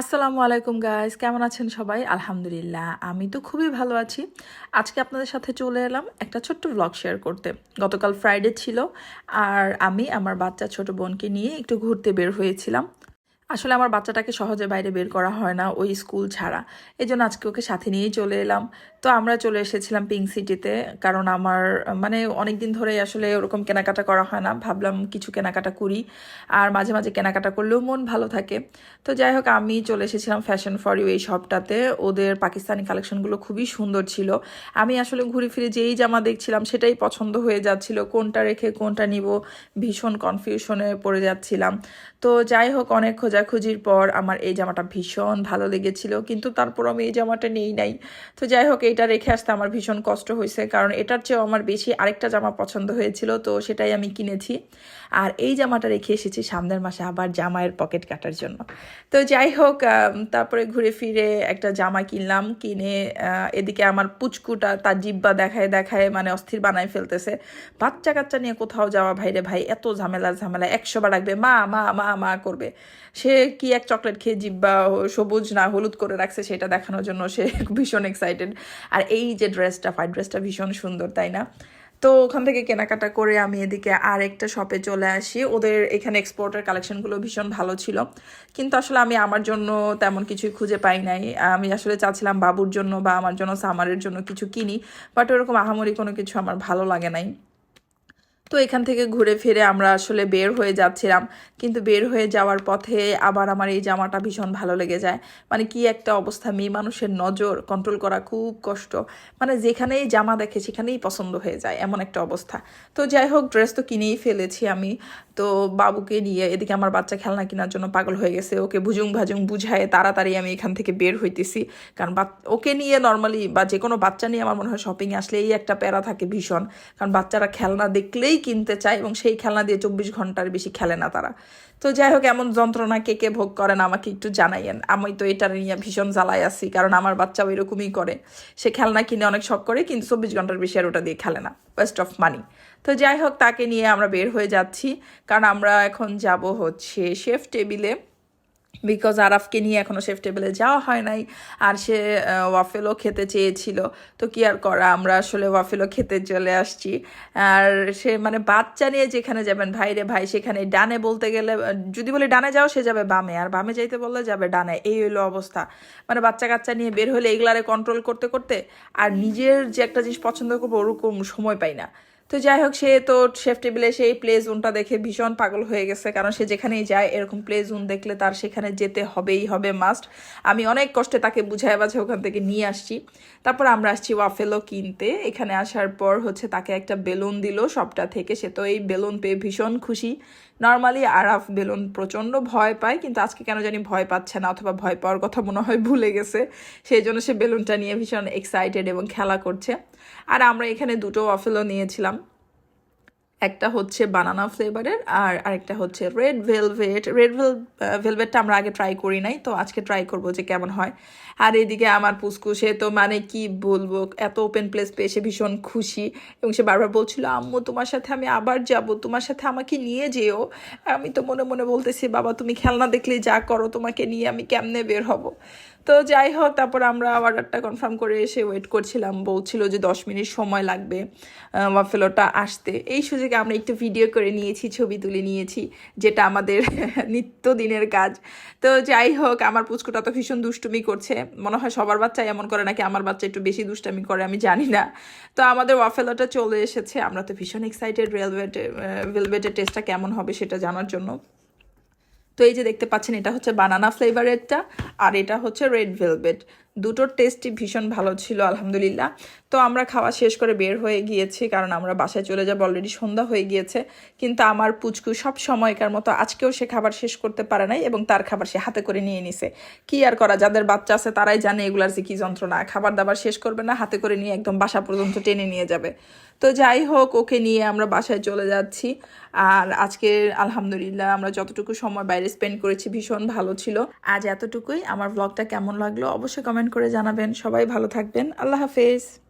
আসসালামু আলাইকুম গাইজ কেমন আছেন সবাই? আলহামদুলিল্লাহ, আমি তো খুবই ভালো আছি। আজকে আপনাদের সাথে চলে এলাম একটা ছোট্ট ব্লগ শেয়ার করতে। গতকাল ফ্রাইডে ছিল, আর আমি আমার বাচ্চা ছোট বোনকে নিয়ে একটু ঘুরতে বের হয়েছিলাম। আসলে আমার বাচ্চাটাকে সহজে বাইরে বের করা হয় না ওই স্কুল ছাড়া। এই জন্য আজকে ওকে সাথে নিয়েই চলে এলাম। তো আমরা চলে এসেছিলাম পিঙ্ক সিটিতে, কারণ আমার মানে অনেক দিন ধরেই আসলে ওরকম কেনাকাটা করা হয় না। ভাবলাম কিছু কেনাকাটা করি, আর মাঝে মাঝে কেনাকাটা করলেও মন ভালো থাকে। তো যাই হোক, আমি চলে এসেছিলাম ফ্যাশন ফর ইউ এই শপটাতে ওদের পাকিস্তানি কালেকশনগুলো খুবই সুন্দর ছিল। আমি আসলে ঘুরে ফিরে যেই জামা দেখছিলাম সেটাই পছন্দ হয়ে যাচ্ছিল। কোনটা রেখে কোনটা নিব ভীষণ কনফিউশনে পড়ে যাচ্ছিলাম। তো যাই হোক, অনেক খোঁজাখুঁজির পর আমার এই জামাটা ভীষণ ভালো লেগেছিল, কিন্তু তারপর আমি এই জামাটা নেই নাই। তো যাই হোক, এইটা রেখে আসতে আমার ভীষণ কষ্ট হয়েছে, কারণ এটার চেয়েও আমার বেশি আরেকটা জামা পছন্দ হয়েছিল, তো সেটাই আমি কিনেছি। আর এই জামাটা রেখে এসেছি সামনের মাসে আবার জামাইয়ের পকেট কাটার জন্য। তো যাই হোক তারপরে ঘুরে ফিরে একটা জামা কিনলাম, কিনে এদিকে আমার পুচকুটা তার জিব্বা দেখায় দেখায় মানে অস্থির বানায় ফেলতেছে। বাচ্চা কাচ্চা নিয়ে কোথাও যাওয়া ভাইরে ভাই, এত ঝামেলা ঝামেলা, একশো বার মা মা মা মা করবে। সে কি এক চকলেট খেয়ে জিব্বা সবুজ না হলুদ করে রাখছে সেটা দেখানোর জন্য সে ভীষণ এক্সাইটেড আর এই যে ড্রেসটা ফাইট ড্রেসটা ভীষণ সুন্দর, তাই না? তো ওখান থেকে কেনাকাটা করে আমি এদিকে আর একটা শপে চলে আসি। ওদের এখানে এক্সপোর্টের কালেকশনগুলো ভীষণ ভালো ছিল। কিন্তু আসলে আমি আমার জন্য তেমন কিছুই খুঁজে পাই নাই। আমি আসলে চাচ্ছিলাম বাবুর জন্য বা আমার জন্য সামারের জন্য কিছু কিনি বাট ওরকম আহামরি কোনো কিছু আমার ভালো লাগে নাই। তো এখান থেকে ঘুরে ফিরে আমরা আসলে বের হয়ে যাচ্ছিলাম। কিন্তু বের হয়ে যাওয়ার পথে আবার আমার এই জামাটা ভীষণ ভালো লেগে যায়। মানে কি একটা অবস্থা, মেয়ে মানুষের নজর কন্ট্রোল করা খুব কষ্ট। মানে যেখানেই জামা দেখে সেখানেই পছন্দ হয়ে যায়, এমন একটা অবস্থা। তো যাই হোক ড্রেস তো কিনেই ফেলেছি আমি। তো বাবুকে নিয়ে এদিকে আমার বাচ্চা খেলনা কেনার জন্য পাগল হয়ে গেছে। ওকে ভুজুং ভাজুং বুঝায় তাড়াতাড়ি আমি এখান থেকে বের হইতেছি। কারণ ওকে নিয়ে নর্মালি বা যে কোনো বাচ্চা নিয়ে আমার মনে হয় শপিংয়ে আসলে এই একটা প্যারা থাকে ভীষণ। কারণ বাচ্চারা খেলনা দেখলেই কিনতে চায় এবং সেই খেলনা দিয়ে চব্বিশ ঘণ্টার বেশি খেলে না তারা। তো যাই হোক, এমন যন্ত্রণা কে কে ভোগ করেন আমাকে একটু জানাইয়েন। আমি তো এটা নিয়ে ভীষণ জ্বালায় আছি, কারণ আমার বাচ্চাও এরকমই করে। সে খেলনা কিনে অনেক শখ করে, কিন্তু চব্বিশ ঘণ্টার বেশি আর ওটা দিয়ে খেলে না। ওয়েস্ট অফ মানি তো যাই হোক, তাকে নিয়ে আমরা বের হয়ে যাচ্ছি। কারণ আমরা এখন যাব হচ্ছে শেফ টেবিলে বিকজ আরাফকে নিয়ে এখনও শেফ টেবিলে যাওয়া হয় নাই। আর সে ওয়াফেলও খেতে চেয়েছিল। তো কি আর করা, আমরা আসলে ওয়াফেলও খেতে চলে আসছি। আর সে মানে বাচ্চা নিয়ে যেখানে যাবেন ভাইরে ভাই, সেখানে ডানে বলতে গেলে, যদি বলে ডানে যাও, সে যাবে বামে। আর বামে যাইতে বললে যাবে ডানে। এই হইল অবস্থা। মানে বাচ্চা কাচ্চা নিয়ে বের হলে এগুলারে কন্ট্রোল করতে করতে, আর নিজের যে একটা জিনিস পছন্দ করব, ওরকম সময় পাই না। তো যাই হোক সে তো শেফ টেবিলে সেই প্লে জোনটা দেখে ভীষণ পাগল হয়ে গেছে। কারণ সে যেখানেই যায়, এরকম প্লে জোন দেখলে তার সেখানে যেতে হবেই, হবে মাস্ট আমি অনেক কষ্টে তাকে বুঝায় বাঝে ওখান থেকে নিয়ে আসছি। তারপর আমরা আসছি ওয়াফেলও কিনতে। এখানে আসার পর হচ্ছে তাকে একটা বেলুন দিল, সবটা থেকে। সে তো এই বেলুন পেয়ে ভীষণ খুশি। নর্মালি আরাফ বেলুন প্রচণ্ড ভয় পায়, কিন্তু আজকে কেন জানি ভয় পাচ্ছে না অথবা ভয় পাওয়ার কথা মনে হয় ভুলে গেছে। সেই জন্য সে বেলুনটা নিয়ে ভীষণ এক্সাইটেড এবং খেলা করছে। আর আমরা এখানে দুটো অফেলও নিয়েছিলাম। একটা হচ্ছে বানানা ফ্লেভারের আর আরেকটা হচ্ছে রেড ভেলভেট রেড ভেল ভেলভেটটা আমরা আগে ট্রাই করি নাই, তো আজকে ট্রাই করব যে কেমন হয়। আর এদিকে আমার পুস্কু সে তো মানে কি বলব, এত ওপেন প্লেস পেয়ে সে ভীষণ খুশি এবং সে বারবার বলছিল, আম্মু, তোমার সাথে আমি আবার যাব, তোমার সাথে আমাকে নিয়ে যেও। আমি তো মনে মনে বলতেছি, বাবা, তুমি খেলনা দেখলে যা করো, তোমাকে নিয়ে আমি কেমনে বের হব? তো যাই হোক, তারপর আমরা অর্ডারটা কনফার্ম করে এসে ওয়েট করছিলাম। বলছিল যে দশ মিনিট সময় লাগবে ওয়াফেলোটা আসতে। এই সুযোগে আমরা একটু ভিডিও করে নিয়েছি, ছবি তুলে নিয়েছি, যেটা আমাদের নিত্যদিনের কাজ। তো যাই হোক, আমার পুচকুটা তো ভীষণ দুষ্টুমি করছে। মনে হয় সবার বাচ্চা এমন করে, নাকি আমার বাচ্চা একটু বেশি দুষ্টামি করে, আমি জানি না। তো আমাদের ওয়াফেলোটা চলে এসেছে। আমরা তো ভীষণ এক্সাইটেড রেলওয়েট ভেলভেটের টেস্টটা কেমন হবে সেটা জানার জন্য। তো এই যে দেখতে পাচ্ছেন এটা হচ্ছে বানানা ফ্লেভারেরটা আর এটা হচ্ছে রেড ভেলভেট দুটোর টেস্টই ভীষণ ভালো ছিল, আলহামদুলিল্লাহ। তো আমরা খাওয়া শেষ করে বের হয়ে গিয়েছি, কারণ আমরা বাসায় চলে যাব অলরেডি সন্ধ্যা হয়ে গিয়েছে। কিন্তু আমার পুচকু সব সময়কার মতো আজকেও সে খাবার শেষ করতে পারে নাই এবং তার খাবার সে হাতে করে নিয়ে নিছে। কি আর করা, যাদের বাচ্চা আছে তারাই জানে এগুলার যে কি যন্ত্রণা। খাবার দাবার শেষ করবে না, হাতে করে নিয়ে একদম বাসা পর্যন্ত টেনে নিয়ে যাবে। তো যাই হোক, ওকে নিয়ে আমরা বাসায় চলে যাচ্ছি। আর আজকে আলহামদুলিল্লাহ আমরা যতটুকু সময় বাইরে স্পেন্ড করেছি ভীষণ ভালো ছিল। আজ এতটুকুই। আমার ব্লগটা কেমন লাগল অবশ্যই কমেন্ট করে জানাবেন। সবাই ভালো থাকবেন। আল্লাহ হাফেজ।